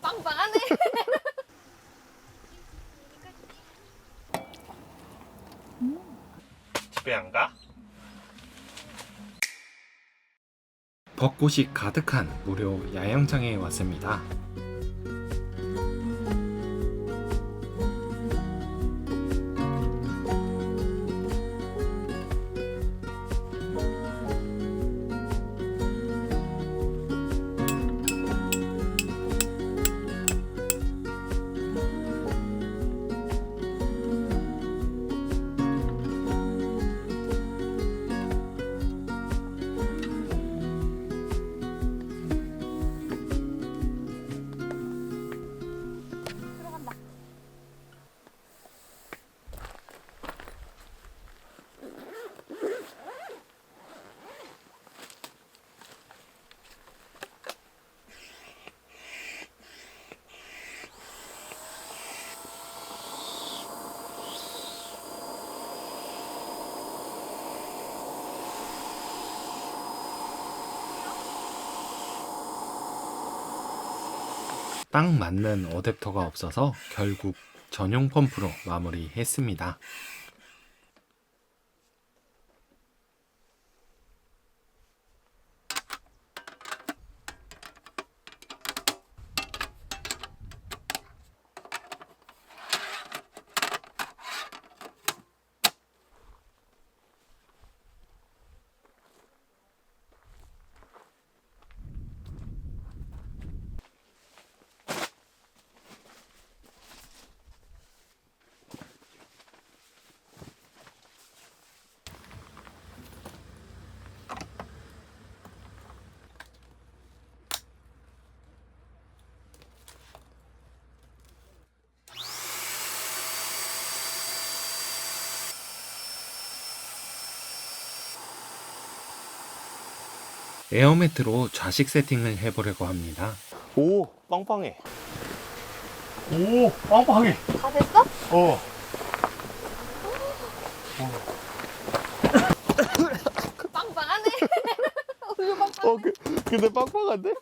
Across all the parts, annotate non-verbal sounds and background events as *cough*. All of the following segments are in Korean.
빵빵하네. 집에 안 가? 벚꽃이 가득한 무료 야영장에 왔습니다. 딱 맞는 어댑터가 없어서 결국 전용 펌프로 마무리했습니다. 에어매트로 좌식 세팅을 해보려고 합니다. 오 빵빵해 오 빵빵해 다 됐어? 어 빵빵하네. *laughs* 우유 빵빵. 어, 그, 근데 빵빵한데?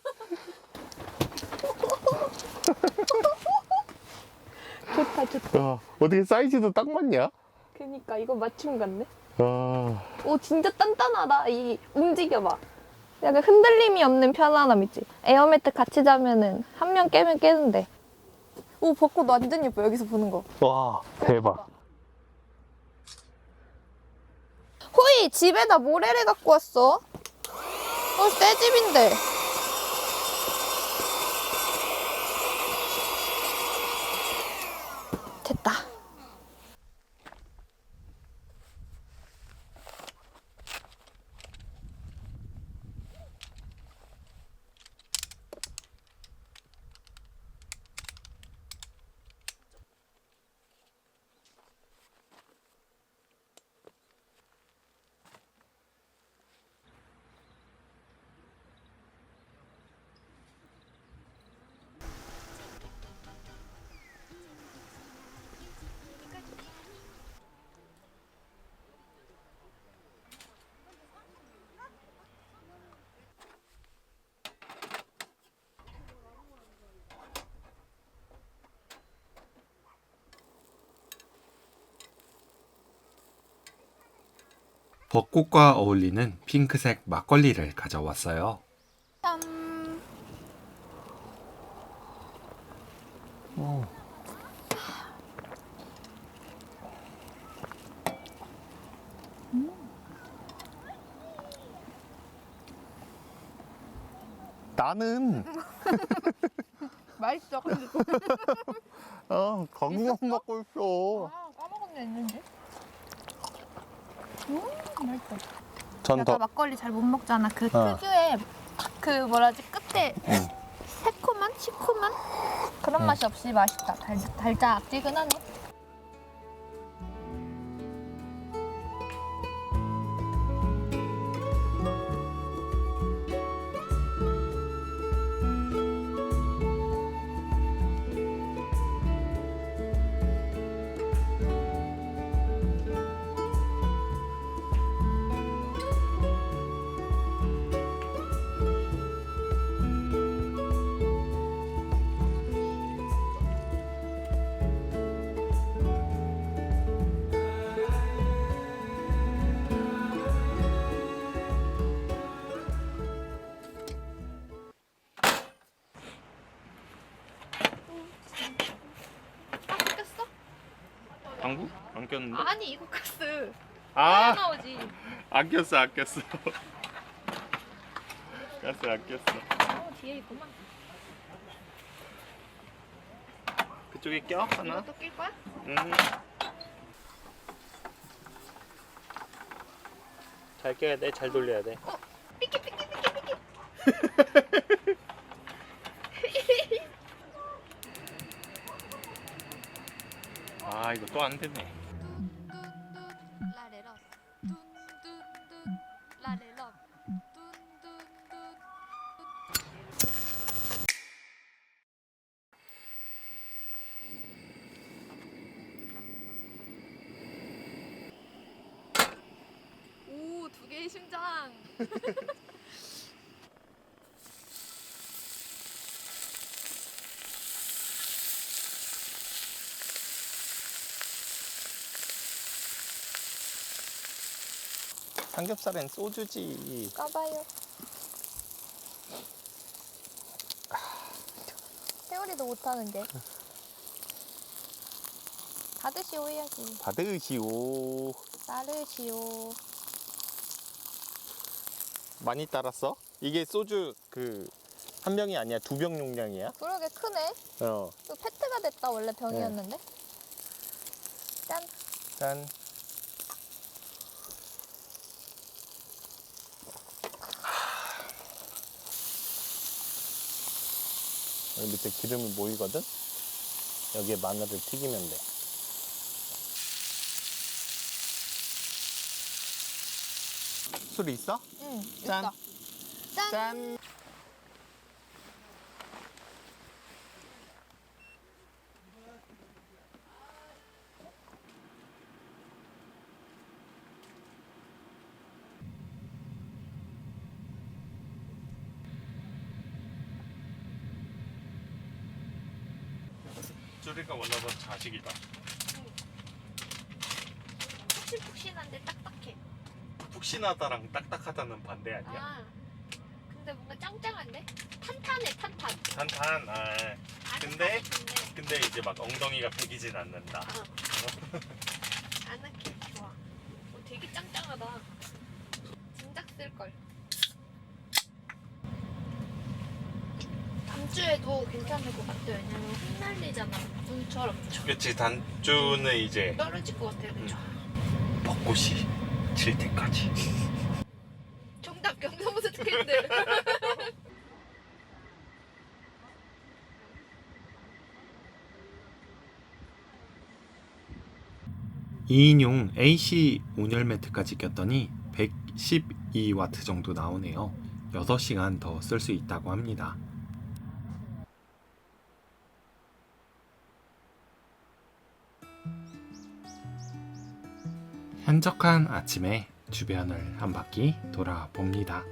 좋다 좋다. 야, 어떻게 사이즈도 딱 맞냐? 그니까 이거 맞춤 같네. 아, 오 진짜 단단하다. 이 움직여봐. 약간 흔들림이 없는 편안함 있지. 에어매트 같이 자면은 한 명 깨면 깨는데. 오 벚꽃 완전 예뻐 여기서 보는 거. 와, 대박. 호이 집에다 모래를 갖고 왔어. 어, 새 집인데. 됐다. 벚꽃과 어울리는 핑크색 막걸리를 가져왔어요. 짠. 나는, *laughs* 맛있어. *laughs* 어, 있었어? 먹고 있어. 아, 까먹었네 했는데. 음, 맛있어. 전 내가 더, 막걸리 잘 못 먹잖아. 그 어. 특유의 그 뭐라지 끝에 응. 새콤한 시큼한 그런 맛이 없이 맛있다. 달, 달짝지근하네. 안 꼈는데? 아니 이거 카스 아, 나오지. 안 꼈어, 안 꼈어. *laughs* 가스 안 꼈어. 어 뒤에 있구만. 그쪽에 껴 하나? 이것도 낄 거야? 음. 잘 껴야 돼, 잘 돌려야 돼. 삐끼 삐끼 삐끼 삐끼. *laughs* 이거 또 안 되네. 오, 두 개의 심장. *laughs* 삼겹살엔 소주지. 까봐요. 세월이도 못하는 게. 받으시오 해야지. 받으시오. 따르시오. 많이 따랐어? 이게 소주 그 한 병이 아니야 두 병 용량이야? 그러게 크네. 어. 또 페트가 됐다 원래 병이었는데. 짠. 짠. 여기 밑에 기름이 모이거든? 여기에 마늘을 튀기면 돼. 술 있어? 응. 짠. 있어. 짠. 짠. 쭈리가 원하던 자식이다. 푹신푹신한데 딱딱해. 푹신하다랑 딱딱하다는 반대 아니야? 아. 근데 뭔가 짱짱한데? 탄탄해 탄탄. 단단. 아, 근데? 아늑하게 근데 이제 막 엉덩이가 배기진 않는다. 좋네. *laughs* 아늑해 좋아. 어, 되게 짱짱하다. 진작 쓸 걸. 다음 주에도 괜찮을 것 같아요. 왜냐면 흩날리잖아. 눈처럼 그치 단주는 이제 떨어질 것 같아요. 그죠? 벚꽃이 질 때까지. 정답 경상도 스캔들. 2인용 AC 온열 매트까지 꼈더니 112와트 정도 나오네요. 6시간 더 쓸 수 있다고 합니다. 한적한 아침에 주변을 한 바퀴 돌아봅니다.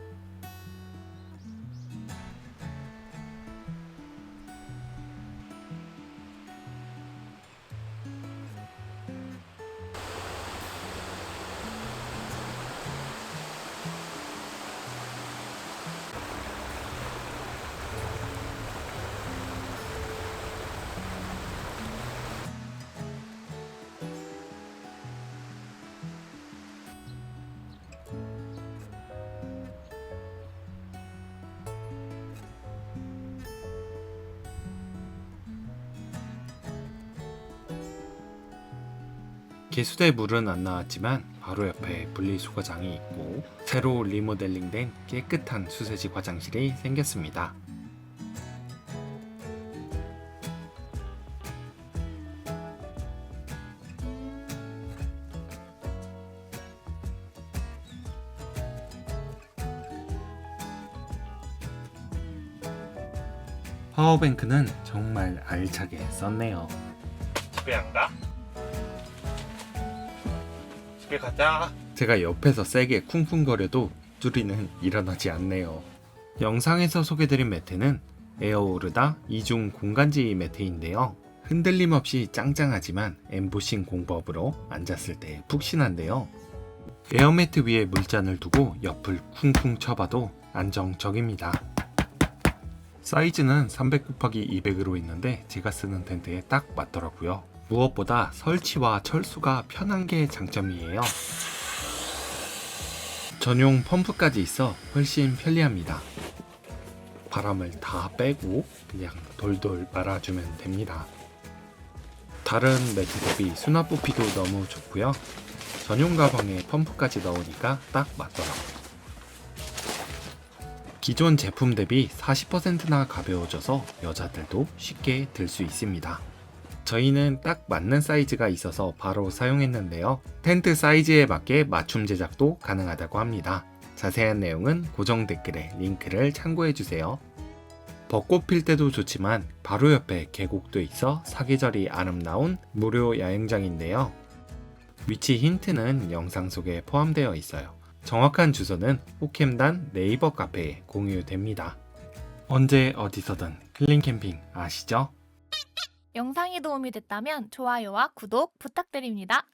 개수대 물은 안 나왔지만 바로 옆에 분리수거장이 있고 새로 리모델링된 깨끗한 수세지 화장실이 생겼습니다. 파워뱅크는 정말 알차게 썼네요. 집에 안 가? 집에 가자. 제가 옆에서 세게 쿵쿵거려도 뚜리는 일어나지 않네요. 영상에서 소개드린 매트는 에어오르다 이중 공간지 매트인데요. 흔들림 없이 짱짱하지만 엠보싱 공법으로 앉았을 때 푹신한데요. 에어매트 위에 물잔을 두고 옆을 쿵쿵 쳐봐도 안정적입니다. 사이즈는 300 곱하기 200으로 있는데 제가 쓰는 텐트에 딱 맞더라고요. 무엇보다 설치와 철수가 편한 게 장점이에요. 전용 펌프까지 있어 훨씬 편리합니다. 바람을 다 빼고 그냥 돌돌 말아주면 됩니다. 다른 매트 대비 수납 부피도 너무 좋고요. 전용 가방에 펌프까지 넣으니까 딱 맞더라고요. 기존 제품 대비 40%나 가벼워져서 여자들도 쉽게 들 수 있습니다. 저희는 딱 맞는 사이즈가 있어서 바로 사용했는데요. 텐트 사이즈에 맞게 맞춤 제작도 가능하다고 합니다. 자세한 내용은 고정 댓글에 링크를 참고해주세요. 벚꽃 필 때도 좋지만 바로 옆에 계곡도 있어 사계절이 아름다운 무료 야영장인데요. 위치 힌트는 영상 속에 포함되어 있어요. 정확한 주소는 포캠단 네이버 카페에 공유됩니다. 언제 어디서든 힐링 캠핑 아시죠? 영상이 도움이 됐다면 좋아요와 구독 부탁드립니다.